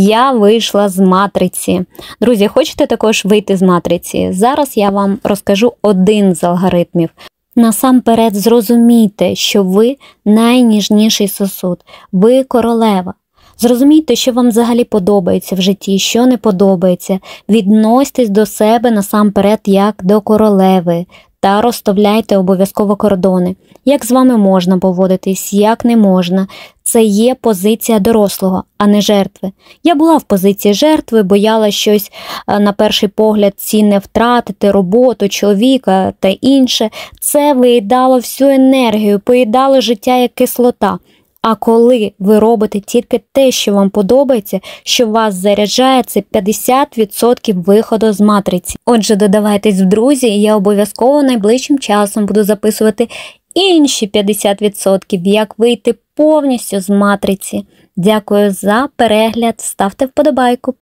Я вийшла з матриці. Друзі, хочете також вийти з матриці? Зараз я вам розкажу один з алгоритмів. Насамперед зрозумійте, що ви найніжніший сосуд, ви королева. Зрозумійте, що вам взагалі подобається в житті, що не подобається. Відносьтесь до себе насамперед як до королеви та розставляйте обов'язково кордони. Як з вами можна поводитись, як не можна. Це є позиція дорослого, а не жертви. Я була в позиції жертви, бояла щось е, на перший погляд цінне втратити, роботу, чоловіка та інше. Це виїдало всю енергію, поїдало життя як кислота. А коли ви робите тільки те, що вам подобається, що вас заряджає, це 50% виходу з матриці. Отже, додавайтесь в друзі, і я обов'язково найближчим часом буду записувати інші 50%, як вийти повністю з матриці. Дякую за перегляд, ставте вподобайку.